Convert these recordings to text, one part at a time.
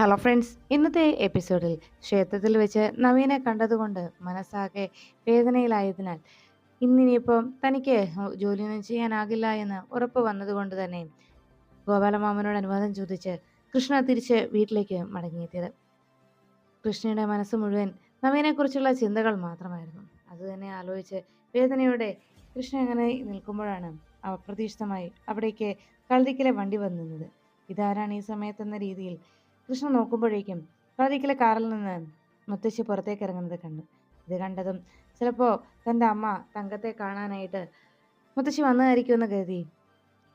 Hello friends ഇന്നത്തെ എപ്പിസോഡിൽ ക്ഷേത്രത്തിൽ വെച്ച് നവീനെ കണ്ടതുകൊണ്ട് മനസ്സാകെ വേദനയിലായതിനാൽ ഇന്നിനിയിപ്പം തനിക്ക് ജോലിയൊന്നും ചെയ്യാനാകില്ല എന്ന് ഉറപ്പ് വന്നതുകൊണ്ട് തന്നെ ഗോപാലമാമനോട് അനുവാദം ചോദിച്ച് കൃഷ്ണ തിരിച്ച് വീട്ടിലേക്ക് മടങ്ങിയെത്തിയത്. കൃഷ്ണയുടെ മനസ്സ് മുഴുവൻ നവീനെക്കുറിച്ചുള്ള ചിന്തകൾ മാത്രമായിരുന്നു. അതുതന്നെ ആലോചിച്ച് വേദനയോടെ കൃഷ്ണ അങ്ങനെ നിൽക്കുമ്പോഴാണ് അപ്രതീക്ഷിതമായി അവിടേക്ക് കഴുതിക്കലെ വണ്ടി വന്നിരുന്നത് ഇതാരാണ് ഈ സമയത്തെന്ന രീതിയിൽ കൃഷ്ണ നോക്കുമ്പോഴേക്കും കളരിക്കലെ കാറിൽ നിന്ന് മുത്തശ്ശി പുറത്തേക്ക് ഇറങ്ങുന്നത് കണ്ടു. ഇത് കണ്ടതും ചിലപ്പോൾ തന്റെ അമ്മ തങ്കത്തെ കാണാനായിട്ട് മുത്തശ്ശി വന്നതായിരിക്കുമെന്ന് കരുതി.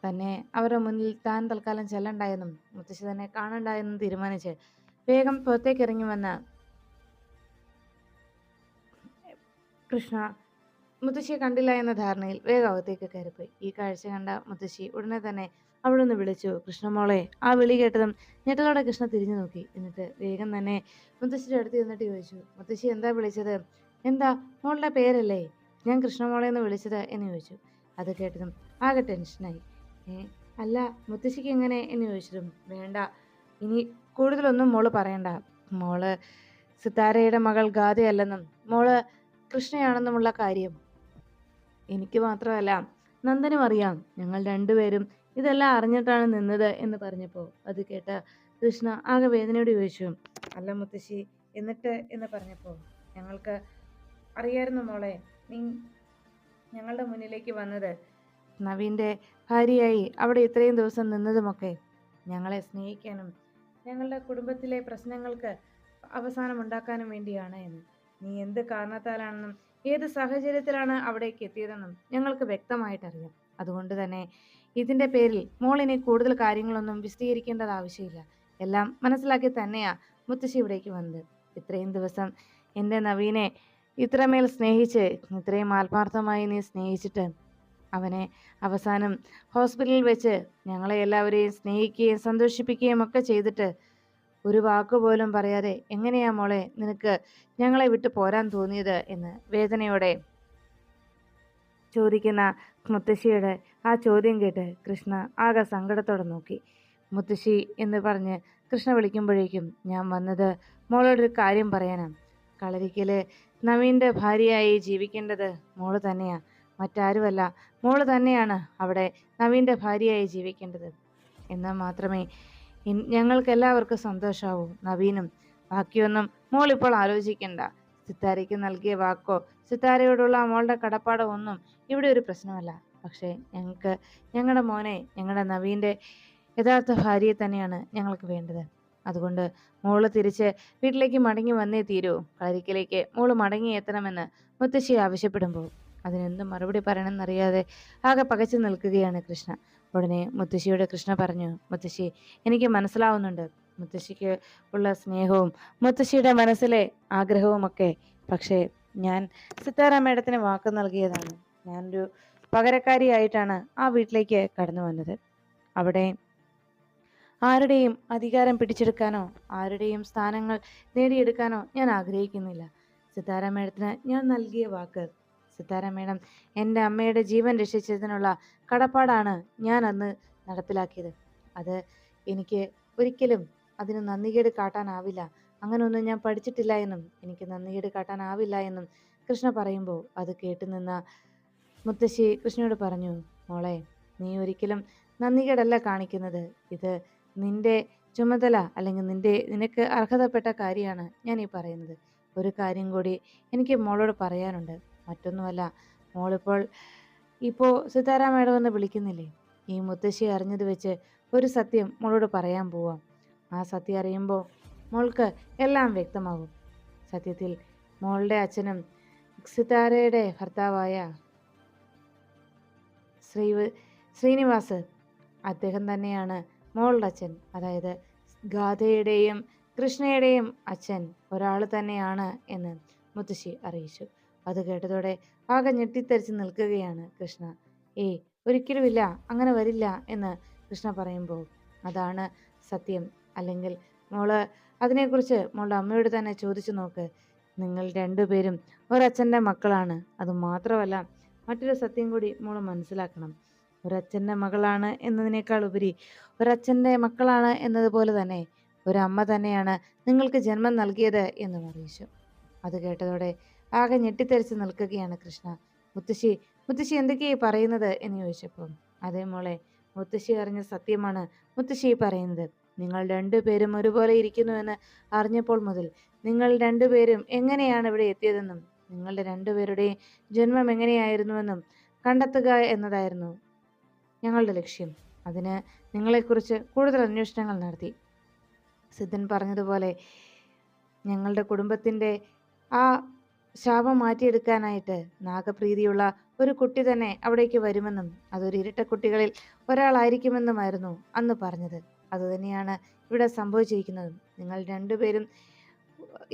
തന്നെ അവരുടെ മുന്നിൽ താൻ തൽക്കാലം ചെല്ലണ്ടായെന്നും മുത്തശ്ശി തന്നെ കാണണ്ടായെന്നും തീരുമാനിച്ച് വേഗം പുറത്തേക്ക് ഇറങ്ങി വന്ന കൃഷ്ണ മുത്തശ്ശിയെ കണ്ടില്ല എന്ന ധാരണയിൽ വേഗം അകത്തേക്ക് കയറിപ്പോയി. ഈ കാഴ്ച കണ്ട മുത്തശ്ശി ഉടനെ തന്നെ അവിടെ നിന്ന് വിളിച്ചു കൃഷ്ണമോളെ ആ വിളി കേട്ടതും ഞെട്ടലോടെ കൃഷ്ണ തിരിഞ്ഞു നോക്കി. എന്നിട്ട് വേഗം തന്നെ മുത്തശ്ശിയുടെ അടുത്ത് ചെന്നിട്ട് ചോദിച്ചു മുത്തശ്ശി എന്താ വിളിച്ചത്? എന്താ? മോളുടെ പേരല്ലേ? ഞാൻ കൃഷ്ണമോളെ എന്ന് വിളിച്ചത്? എന്ന് ചോദിച്ചു. അത് കേട്ടതും ആകെ ടെൻഷനായി. ഏ അല്ല മുത്തശ്ശിക്ക് എങ്ങനെ? എന്ന് ചോദിച്ചതും വേണ്ട ഇനി കൂടുതലൊന്നും മോൾ പറയണ്ട. മോൾ സിത്താരയുടെ മകൾ ഗാഥയല്ലെന്നും മോൾ കൃഷ്ണയാണെന്നുമുള്ള കാര്യം എനിക്ക് മാത്രമല്ല നന്ദനും അറിയാം. ഞങ്ങൾ രണ്ടുപേരും ഇതെല്ലാം അറിഞ്ഞിട്ടാണ് നിന്നത് എന്ന് പറഞ്ഞപ്പോൾ അത് കേട്ട കൃഷ്ണ ആകെ വേദനയോട് ചോദിച്ചു അല്ല മുത്തശ്ശി എന്നിട്ട് എന്ന് പറഞ്ഞപ്പോൾ ഞങ്ങൾക്ക് അറിയായിരുന്നു മോളെ നീ ഞങ്ങളുടെ മുന്നിലേക്ക് വന്നത്. നവീന്റെ ഭാര്യയായി അവിടെ ഇത്രയും ദിവസം നിന്നതുമൊക്കെ ഞങ്ങളെ സ്നേഹിക്കാനും ഞങ്ങളുടെ കുടുംബത്തിലെ പ്രശ്നങ്ങൾക്ക് അവസാനം ഉണ്ടാക്കാനും വേണ്ടിയാണ് എന്ന്. നീ എന്ത് കാരണത്താലാണെന്നും ഏത് സാഹചര്യത്തിലാണ് അവിടേക്ക് എത്തിയതെന്നും ഞങ്ങൾക്ക് വ്യക്തമായിട്ടറിയാം. അതുകൊണ്ട് തന്നെ ഇതിന്റെ പേരിൽ മോളിനെ കൂടുതൽ കാര്യങ്ങളൊന്നും വിശദീകരിക്കേണ്ടത് ആവശ്യമില്ല. എല്ലാം മനസ്സിലാക്കി തന്നെയാ മുത്തശ്ശി ഇവിടേക്ക് വന്നത്. ഇത്രയും ദിവസം എന്റെ നവീനെ ഇത്രമേൽ സ്നേഹിച്ച് ഇത്രയും ആത്മാർത്ഥമായി നീ സ്നേഹിച്ചിട്ട് അവനെ അവസാനം ഹോസ്പിറ്റലിൽ വെച്ച് ഞങ്ങളെ എല്ലാവരെയും സ്നേഹിക്കുകയും സന്തോഷിപ്പിക്കുകയും ഒക്കെ ചെയ്തിട്ട് ഒരു വാക്കുപോലും പറയാതെ എങ്ങനെയാ മോളെ നിനക്ക് ഞങ്ങളെ വിട്ടു പോരാൻ തോന്നിയത് എന്ന് വേദനയോടെ ചോദിക്കുന്ന മുത്തശ്ശിയുടെ ആ ചോദ്യം കേട്ട് കൃഷ്ണ ആകെ സങ്കടത്തോടെ നോക്കി. മുത്തശ്ശി എന്ന് പറഞ്ഞ് കൃഷ്ണ വിളിക്കുമ്പോഴേക്കും ഞാൻ വന്നത് മോളോടൊരു കാര്യം പറയാനാണ് കളരിക്കൽ നവീന്റെ ഭാര്യയായി ജീവിക്കേണ്ടത് മോൾ തന്നെയാണ് മറ്റാരുമല്ല മോൾ തന്നെയാണ് അവിടെ നവീന്റെ ഭാര്യയായി ജീവിക്കേണ്ടത്. എന്നാൽ മാത്രമേ ഞങ്ങൾക്കെല്ലാവർക്കും സന്തോഷമാവും നവീനും. ബാക്കിയൊന്നും മോളിപ്പോൾ ആലോചിക്കണ്ട. സിത്താരയ്ക്ക് നൽകിയ വാക്കോ സിത്താരയോടുള്ള മോളുടെ കടപ്പാടോ ഒന്നും ഇവിടെ ഒരു പ്രശ്നമല്ല. പക്ഷേ ഞങ്ങൾക്ക് ഞങ്ങളുടെ മോനെ ഞങ്ങളുടെ നവീന്റെ യഥാർത്ഥ ഭാര്യയെ തന്നെയാണ് ഞങ്ങൾക്ക് വേണ്ടത്. അതുകൊണ്ട് മോൾ തിരിച്ച് വീട്ടിലേക്ക് മടങ്ങി വന്നേ തീരൂ. കളരിക്കലേക്ക് മോൾ മടങ്ങി എത്തണമെന്ന് മുത്തശ്ശി ആവശ്യപ്പെടുമ്പോൾ അതിനെന്ത് മറുപടി പറയണമെന്നറിയാതെ ആകെ പകച്ചു നിൽക്കുകയാണ് കൃഷ്ണ. ഉടനെ മുത്തശ്ശിയോട് കൃഷ്ണ പറഞ്ഞു മുത്തശ്ശി എനിക്ക് മനസ്സിലാവുന്നുണ്ട്. മുത്തശ്ശിക്ക് ഉള്ള സ്നേഹവും മുത്തശ്ശിയുടെ മനസ്സിലെ ആഗ്രഹവുമൊക്കെ പക്ഷേ ഞാൻ സിത്താര മേഡത്തിന് വാക്ക് നൽകിയതാണ്. ഞാനൊരു പകരക്കാരിയായിട്ടാണ് ആ വീട്ടിലേക്ക് കടന്നു വന്നത്. അവിടെ ആരുടെയും അധികാരം പിടിച്ചെടുക്കാനോ ആരുടെയും സ്ഥാനങ്ങൾ നേടിയെടുക്കാനോ ഞാൻ ആഗ്രഹിക്കുന്നില്ല. സിത്താര മേഡത്തിന് ഞാൻ നൽകിയ വാക്ക് സിത്താര മേഡം എന്റെ അമ്മയുടെ ജീവൻ രക്ഷിച്ചതിനുള്ള കടപ്പാടാണ് ഞാൻ അന്ന് നടപ്പിലാക്കിയത്. അത് എനിക്ക് ഒരിക്കലും അതിന് നന്ദികേട് കാട്ടാനാവില്ല. അങ്ങനെയൊന്നും ഞാൻ പഠിച്ചിട്ടില്ല എന്നും എനിക്ക് നന്ദികേട് കാട്ടാനാവില്ല എന്നും കൃഷ്ണ പറയുമ്പോൾ അത് കേട്ടു നിന്ന മുത്തശ്ശി കൃഷ്ണയോട് പറഞ്ഞു മോളെ നീ ഒരിക്കലും നന്ദികേടല്ല കാണിക്കുന്നത്. ഇത് നിന്റെ ചുമതല അല്ലെങ്കിൽ നിന്റെ നിനക്ക് അർഹതപ്പെട്ട കാര്യമാണ് ഞാൻ ഈ പറയുന്നത്. ഒരു കാര്യം കൂടി എനിക്ക് മോളോട് പറയാനുണ്ട്. മറ്റൊന്നുമല്ല മോളിപ്പോൾ ഇപ്പോൾ സിതാരാ മേഡം എന്ന് വിളിക്കുന്നില്ലേ? ഈ മുത്തശ്ശി അറിഞ്ഞത് വെച്ച് ഒരു സത്യം മോളോട് പറയാൻ പോവാം. ആ സത്യം അറിയുമ്പോൾ മോൾക്ക് എല്ലാം വ്യക്തമാകും. സത്യത്തിൽ മോളുടെ അച്ഛനും സിതാരയുടെ ഭർത്താവായ ശ്രീ ശ്രീനിവാസ് അദ്ദേഹം തന്നെയാണ് മോളുടെ അച്ഛൻ. അതായത് ഗാഥയുടെയും കൃഷ്ണയുടെയും അച്ഛൻ ഒരാൾ തന്നെയാണ് എന്ന് മുത്തശ്ശി അറിയിച്ചു. അത് കേട്ടതോടെ ആകെ ഞെട്ടിത്തെറിച്ച് നിൽക്കുകയാണ് കൃഷ്ണ. ഏയ് ഒരിക്കലുമില്ല അങ്ങനെ വരില്ല എന്ന് കൃഷ്ണ പറയുമ്പോൾ അതാണ് സത്യം. അല്ലെങ്കിൽ മോൾ അതിനെക്കുറിച്ച് മോളുടെ അമ്മയോട് തന്നെ ചോദിച്ചു നോക്ക്. നിങ്ങൾ രണ്ടുപേരും ഒരച്ഛന്റെ മക്കളാണ്. അത് മാത്രമല്ല മറ്റൊരു സത്യം കൂടി മോൾ മനസ്സിലാക്കണം. ഒരച്ഛന്റെ മകളാണ് എന്നതിനേക്കാൾ ഉപരി ഒരച്ഛന്റെ മക്കളാണ് എന്നതുപോലെ തന്നെ ഒരമ്മ തന്നെയാണ് നിങ്ങൾക്ക് ജന്മം നൽകിയത് എന്ന് അറിയിച്ചു അത് കേട്ടതോടെ ആകെ ഞെട്ടിത്തെറിച്ച് നിൽക്കുകയാണ് കൃഷ്ണ. മുത്തശ്ശി മുത്തശ്ശി എന്തൊക്കെയായി പറയുന്നത് എന്ന് ചോദിച്ചപ്പോൾ അതേ മോളെ മുത്തശ്ശി അറിഞ്ഞ സത്യമാണ് മുത്തശ്ശി പറയുന്നത്. നിങ്ങൾ രണ്ടുപേരും ഒരുപോലെ ഇരിക്കുന്നുവെന്ന് അറിഞ്ഞപ്പോൾ മുതൽ നിങ്ങൾ രണ്ടുപേരും എങ്ങനെയാണ് ഇവിടെ എത്തിയതെന്നും നിങ്ങളുടെ രണ്ടുപേരുടെയും ജന്മം എങ്ങനെയായിരുന്നുവെന്നും കണ്ടെത്തുക എന്നതായിരുന്നു ഞങ്ങളുടെ ലക്ഷ്യം. അതിന് നിങ്ങളെക്കുറിച്ച് കൂടുതൽ അന്വേഷണങ്ങൾ നടത്തി. സിദ്ധൻ പറഞ്ഞതുപോലെ ഞങ്ങളുടെ കുടുംബത്തിന്റെ ആ ശാപം മാറ്റിയെടുക്കാനായിട്ട് നാഗപ്രീതിയുള്ള ഒരു കുട്ടി തന്നെ അവിടേക്ക് വരുമെന്നും അതൊരു ഇരട്ട കുട്ടികളിൽ ഒരാളായിരിക്കുമെന്നുമായിരുന്നു അന്ന് പറഞ്ഞത്. അതുതന്നെയാണ് ഇവിടെ സംഭവിച്ചിരിക്കുന്നത്. നിങ്ങൾ രണ്ടുപേരും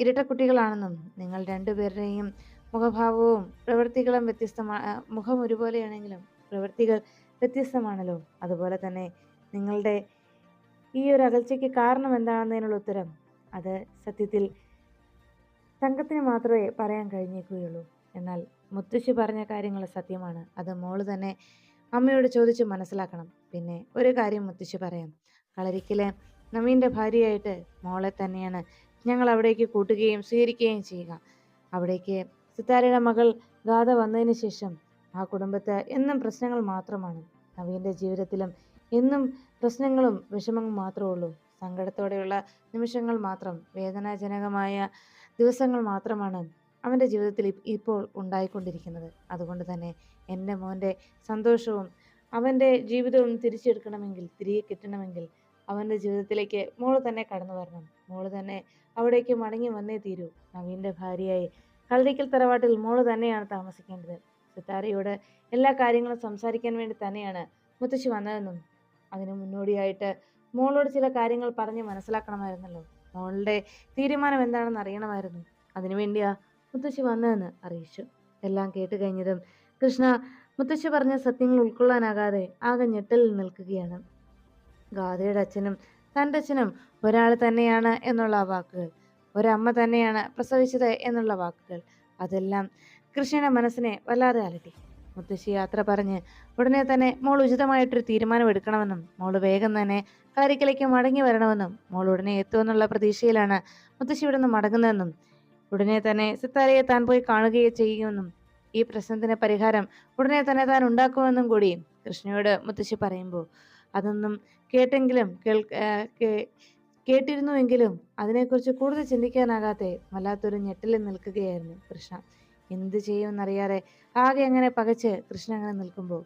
ഇരട്ടക്കുട്ടികളാണെന്നും നിങ്ങൾ രണ്ടുപേരുടെയും മുഖഭാവവും പ്രവൃത്തികളും വ്യത്യസ്തമാണ് മുഖം ഒരുപോലെയാണെങ്കിലും പ്രവൃത്തികൾ വ്യത്യസ്തമാണല്ലോ. അതുപോലെ തന്നെ നിങ്ങളുടെ ഈ ഒരു അകൽച്ചയ്ക്ക് കാരണം എന്താണെന്നതിനുള്ള ഉത്തരം അത് സത്യത്തിൽ സംഘത്തിന് മാത്രമേ പറയാൻ കഴിഞ്ഞേക്കുകയുള്ളൂ എന്നാൽ മുത്തശ്ശി പറഞ്ഞ കാര്യങ്ങൾ സത്യമാണ്. അത് മോൾ തന്നെ അമ്മയോട് ചോദിച്ച് മനസ്സിലാക്കണം. പിന്നെ ഒരു കാര്യം മുത്തശ്ശി പറയാം. കളരിക്കിലെ നവീന്റെ ഭാര്യയായിട്ട് മോളെ തന്നെയാണ്. ഞങ്ങൾ അവിടേക്ക് കൂട്ടുകയും സ്വീകരിക്കുകയും ചെയ്യുക. അവിടേക്ക് സിത്താരയുടെ മകൾ ഗാഥ വന്നതിന് ശേഷം ആ കുടുംബത്തെ എന്നും പ്രശ്നങ്ങൾ മാത്രമാണ്. നവീന്റെ ജീവിതത്തിലും എന്നും പ്രശ്നങ്ങളും വിഷമങ്ങളും മാത്രമേ ഉള്ളൂ. സങ്കടത്തോടെയുള്ള നിമിഷങ്ങൾ മാത്രം വേദനാജനകമായ ദിവസങ്ങൾ മാത്രമാണ് അവന്റെ ജീവിതത്തിൽ ഇപ്പോൾ ഉണ്ടായിക്കൊണ്ടിരിക്കുന്നത്. അതുകൊണ്ട് തന്നെ എന്റെ മോന്റെ സന്തോഷവും അവന്റെ ജീവിതവും തിരിച്ചെടുക്കണമെങ്കിൽ തിരികെ കിട്ടണമെങ്കിൽ അവന്റെ ജീവിതത്തിലേക്ക് മോൾ തന്നെ കടന്നു വരണം. മോൾ തന്നെ അവിടേക്ക് മടങ്ങി വന്നേ തീരൂ. നവീന്റെ ഭാര്യയായി കളരിക്കൽ തറവാട്ടിൽ മോൾ തന്നെയാണ് താമസിക്കേണ്ടത്. സിത്താരയോട് എല്ലാ കാര്യങ്ങളും സംസാരിക്കാൻ വേണ്ടി തന്നെയാണ് മുത്തശ്ശി വന്നതെന്നും അതിന് മുന്നോടിയായിട്ട് മോളോട് ചില കാര്യങ്ങൾ പറഞ്ഞ് മനസ്സിലാക്കണമായിരുന്നല്ലോ. മോളുടെ തീരുമാനം എന്താണെന്ന് അറിയണമായിരുന്നു. അതിനുവേണ്ടിയാ മുത്തശ്ശി വന്നതെന്ന് അറിയിച്ചു. എല്ലാം കേട്ട് കഴിഞ്ഞതും കൃഷ്ണ മുത്തശ്ശി പറഞ്ഞ സത്യങ്ങൾ ഉൾക്കൊള്ളാനാകാതെ ആകെ ഞെട്ടലിൽ നിൽക്കുകയാണ്. ഗാഥയുടെ അച്ഛനും തന്റെ അച്ഛനും ഒരാൾ തന്നെയാണ് എന്നുള്ള വാക്കുകൾ. ഒരമ്മ തന്നെയാണ് പ്രസവിച്ചത് എന്നുള്ള വാക്കുകൾ. അതെല്ലാം കൃഷ്ണയുടെ മനസ്സിനെ വല്ലാതെ അലട്ടി. മുത്തശ്ശി യാത്ര പറഞ്ഞ് ഉടനെ തന്നെ മോൾ ഉചിതമായിട്ടൊരു തീരുമാനം എടുക്കണമെന്നും മോൾ വേഗം തന്നെ കാരിക്കലേക്ക് മടങ്ങി വരണമെന്നും മോൾ ഉടനെ എത്തുമെന്നുള്ള പ്രതീക്ഷയിലാണ് മുത്തശ്ശി ഇവിടെ നിന്ന് മടങ്ങുന്നതെന്നും ഉടനെ തന്നെ സിത്താരയെ താൻ പോയി കാണുകയോ ചെയ്യുമെന്നും ഈ പ്രശ്നത്തിന് പരിഹാരം ഉടനെ തന്നെ താൻ ഉണ്ടാക്കുമെന്നും കൂടി കൃഷ്ണയോട് മുത്തശ്ശി പറയുമ്പോൾ അതൊന്നും കേട്ടെങ്കിലും കേൾ കേട്ടിരുന്നുവെങ്കിലും അതിനെക്കുറിച്ച് കൂടുതൽ ചിന്തിക്കാനാകാതെ വല്ലാത്തൊരു ഞെട്ടലിൽ നിൽക്കുകയായിരുന്നു കൃഷ്ണ. എന്ത് ചെയ്യുമെന്നറിയാതെ ആകെ അങ്ങനെ പകച്ച് കൃഷ്ണ അങ്ങനെ നിൽക്കുമ്പോൾ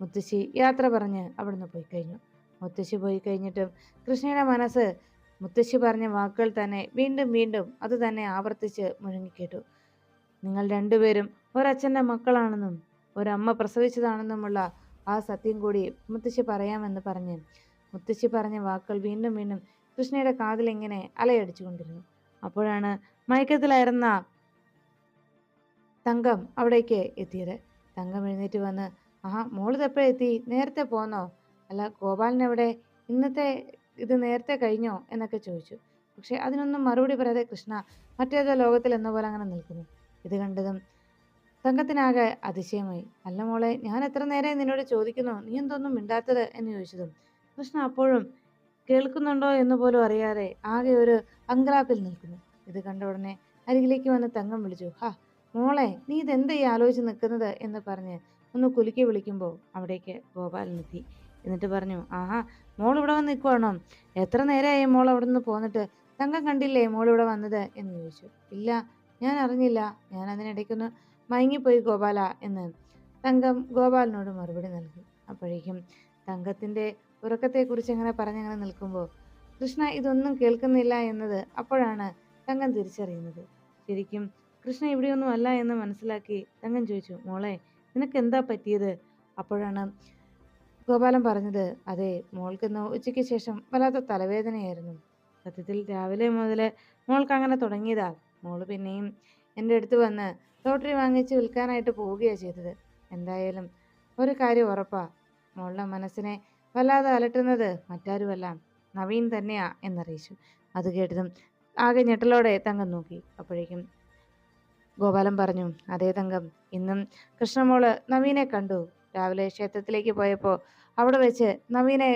മുത്തശ്ശി യാത്ര പറഞ്ഞ് അവിടുന്ന് പോയി കഴിഞ്ഞു. മുത്തശ്ശി പോയി കഴിഞ്ഞിട്ടും കൃഷ്ണയുടെ മനസ്സ് മുത്തശ്ശി പറഞ്ഞ വാക്കുകൾ തന്നെ വീണ്ടും വീണ്ടും അത് തന്നെ ആവർത്തിച്ച് മുഴങ്ങിക്കേട്ടു. നിങ്ങൾ രണ്ടുപേരും ഒരച്ഛന്റെ മക്കളാണെന്നും ഒരമ്മ പ്രസവിച്ചതാണെന്നുമുള്ള ആ സത്യം കൂടി മുത്തശ്ശി പറയാമെന്ന് പറഞ്ഞ് മുത്തശ്ശി പറഞ്ഞ വാക്കുകൾ വീണ്ടും വീണ്ടും കൃഷ്ണയുടെ കാതിലിങ്ങനെ അലയടിച്ചുകൊണ്ടിരുന്നു. അപ്പോഴാണ് മയക്കത്തിലായിരുന്ന തങ്കം അവിടേക്ക് എത്തിയത്. തങ്കം എഴുന്നേറ്റ് വന്ന് ആ മോളിതെപ്പോഴെത്തി എത്തി? നേരത്തെ പോന്നോ? അല്ല ഗോപാലിനെവിടെ ഇന്നത്തെ ഇത് നേരത്തെ കഴിഞ്ഞോ? എന്നൊക്കെ ചോദിച്ചു. പക്ഷെ അതിനൊന്നും മറുപടി പറയാതെ കൃഷ്ണ മറ്റേതോ ലോകത്തിൽ എന്ന പോലെ അങ്ങനെ നിൽക്കുന്നു. ഇത് കണ്ടതും തങ്കത്തിനാകെ അതിശയമായി. അല്ല മോളെ ഞാൻ എത്ര നേരം നിന്നോട് ചോദിക്കുന്നു? നീ എന്തൊന്നും മിണ്ടാത്തത്? എന്ന് ചോദിച്ചതും കൃഷ്ണ അപ്പോഴും കേൾക്കുന്നുണ്ടോ എന്ന് പോലും അറിയാതെ ആകെ ഒരു അങ്കലാപ്പിൽ നിൽക്കുന്നു. ഇത് കണ്ട ഉടനെ അരികിലേക്ക് വന്ന് തങ്കം വിളിച്ചു. ഹാ മോളെ നീ ഇതെന്താ ഈ ആലോചിച്ച് നിൽക്കുന്നത്? എന്ന് പറഞ്ഞ് ഒന്ന് കുലുക്കി വിളിക്കുമ്പോൾ അവിടേക്ക് ഗോപാലനെത്തി. എന്നിട്ട് പറഞ്ഞു ആഹാ മോൾ ഇവിടെ വന്ന് നിൽക്കുവാണോ? എത്ര നേരമായി മോൾ അവിടെ നിന്ന് പോന്നിട്ട് തങ്കം കണ്ടില്ലേ മോൾ ഇവിടെ വന്നത്? എന്ന് ചോദിച്ചു. ഇല്ല ഞാൻ അറിഞ്ഞില്ല. ഞാൻ അതിനിടയ്ക്കൊന്ന് മയങ്ങിപ്പോയി ഗോപാല എന്ന് തങ്കം ഗോപാലിനോട് മറുപടി നൽകി. അപ്പോഴേക്കും തങ്കത്തിന്റെ ഉറക്കത്തെക്കുറിച്ച് അങ്ങനെ പറഞ്ഞങ്ങനെ നിൽക്കുമ്പോൾ കൃഷ്ണ ഇതൊന്നും കേൾക്കുന്നില്ല എന്നത് അപ്പോഴാണ് തങ്കം തിരിച്ചറിയുന്നത്. ശരിക്കും കൃഷ്ണ ഇവിടെയൊന്നും അല്ല എന്ന് മനസ്സിലാക്കി തങ്കം ചോദിച്ചു മോളെ നിനക്ക് എന്താ പറ്റിയത്? അപ്പോഴാണ് ഗോപാലൻ പറഞ്ഞത് അതെ മോൾക്കിന്ന് ഉച്ചയ്ക്ക് ശേഷം വല്ലാത്ത തലവേദനയായിരുന്നു. സത്യത്തിൽ രാവിലെ മുതൽ മോൾക്ക് അങ്ങനെ തുടങ്ങിയതാ. മോൾ പിന്നെയും എന്റെ അടുത്ത് വന്ന് ലോട്ടറി വാങ്ങിച്ച് വിൽക്കാനായിട്ട് പോവുകയാണ് ചെയ്തത്. എന്തായാലും ഒരു കാര്യം ഉറപ്പാ. മോളുടെ മനസ്സിനെ വല്ലാതെ അലട്ടുന്നത് മറ്റാരുമല്ല നവീൻ തന്നെയാ എന്നറിയിച്ചു. അത് കേട്ടതും ആകെ ഞെട്ടലോടെ തങ്കം നോക്കി. അപ്പോഴേക്കും ഗോപാലൻ പറഞ്ഞു അതേ തങ്കം. ഇന്നും കൃഷ്ണമോൾ നവീനെ കണ്ടു. രാവിലെ ക്ഷേത്രത്തിലേക്ക് പോയപ്പോൾ അവിടെ വെച്ച് നവീനെ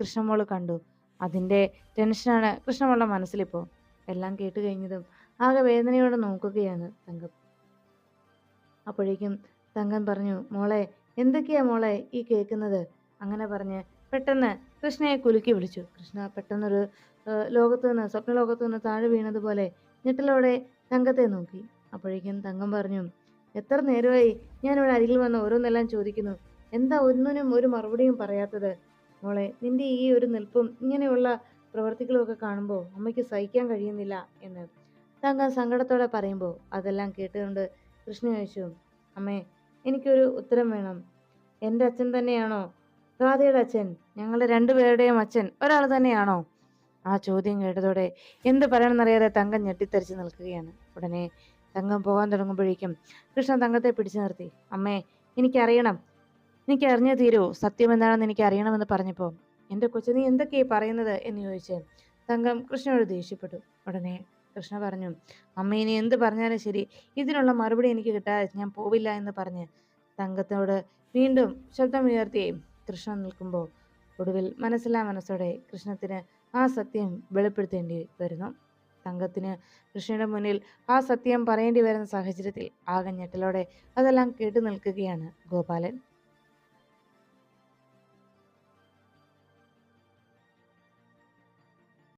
കൃഷ്ണമോൾ കണ്ടു. അതിന്റെ ടെൻഷനാണ് കൃഷ്ണമോളുടെ മനസ്സിലിപ്പോൾ എല്ലാം കേട്ട് കഴിഞ്ഞതും ആകെ വേദനയോടെ നോക്കുകയാണ് തങ്കം. അപ്പോഴേക്കും തങ്കം പറഞ്ഞു മോളെ എന്തൊക്കെയാ മോളെ ഈ കേൾക്കുന്നത്? അങ്ങനെ പറഞ്ഞ് പെട്ടെന്ന് കൃഷ്ണയെ കുലുക്കി വിളിച്ചു. കൃഷ്ണ പെട്ടെന്നൊരു ലോകത്ത് നിന്ന് സ്വപ്നലോകത്ത് നിന്ന് താഴെ വീണതുപോലെ ഞെട്ടലോടെ തങ്കത്തെ നോക്കി. അപ്പോഴേക്കും തങ്കം പറഞ്ഞു എത്ര നേരമായി ഞാനിവിടെ അരികിൽ വന്ന് ഓരോന്നെല്ലാം ചോദിക്കുന്നു. എന്താ ഒന്നിനും ഒരു മറുപടിയും പറയാത്തത്? മോളെ നിന്റെ ഈ ഒരു നിൽപ്പും ഇങ്ങനെയുള്ള പ്രവർത്തികളുമൊക്കെ കാണുമ്പോൾ അമ്മയ്ക്ക് സഹിക്കാൻ കഴിയുന്നില്ല എന്ന് തങ്കം സങ്കടത്തോടെ പറയുമ്പോൾ അതെല്ലാം കേട്ടുകൊണ്ട് കൃഷ്ണ ചോദിച്ചു അമ്മേ എനിക്കൊരു ഉത്തരം വേണം. എന്റെ അച്ഛൻ തന്നെയാണോ? രാധയുടെ അച്ഛൻ. ഞങ്ങളുടെ രണ്ടുപേരുടെയും അച്ഛൻ. ഒരാൾ തന്നെയാണോ? ആ ചോദ്യം കേട്ടതോടെ എന്ത് പറയണമെന്നറിയാതെ തങ്കം ഞെട്ടിത്തെറിച്ച് നിൽക്കുകയാണ്. ഉടനെ തങ്കം പോകാൻ തുടങ്ങുമ്പോഴേക്കും കൃഷ്ണൻ തങ്കത്തെ പിടിച്ചു നിർത്തി. അമ്മേ എനിക്കറിയണം. എനിക്ക് അറിഞ്ഞേ തീരൂ. സത്യം എന്താണെന്ന് എനിക്ക് അറിയണമെന്ന് പറഞ്ഞപ്പോൾ. എന്റെ കൊച്ചു നീ എന്തൊക്കെയായി പറയുന്നത്? എന്ന് ചോദിച്ച് തങ്കം കൃഷ്ണനോട് ദേഷ്യപ്പെട്ടു. ഉടനെ കൃഷ്ണ പറഞ്ഞു അമ്മ ഇനി എന്ത് പറഞ്ഞാലും ശരി. ഇതിനുള്ള മറുപടി എനിക്ക് കിട്ടാതെ ഞാൻ പോവില്ല എന്ന് പറഞ്ഞ് തങ്കത്തോട് വീണ്ടും ശബ്ദമുയർത്തി കൃഷ്ണൻ നിൽക്കുമ്പോൾ ഒടുവിൽ മനസ്സിലാ മനസ്സോടെ കൃഷ്ണത്തിന് ആ സത്യം വെളിപ്പെടുത്തേണ്ടി വരുന്നു. തങ്കത്തിന് കൃഷ്ണയുടെ മുന്നിൽ ആ സത്യം പറയേണ്ടി വരുന്ന സാഹചര്യത്തിൽ ആകെ ഞെട്ടലോടെ അതെല്ലാം കേട്ടു നിൽക്കുകയാണ് ഗോപാലൻ.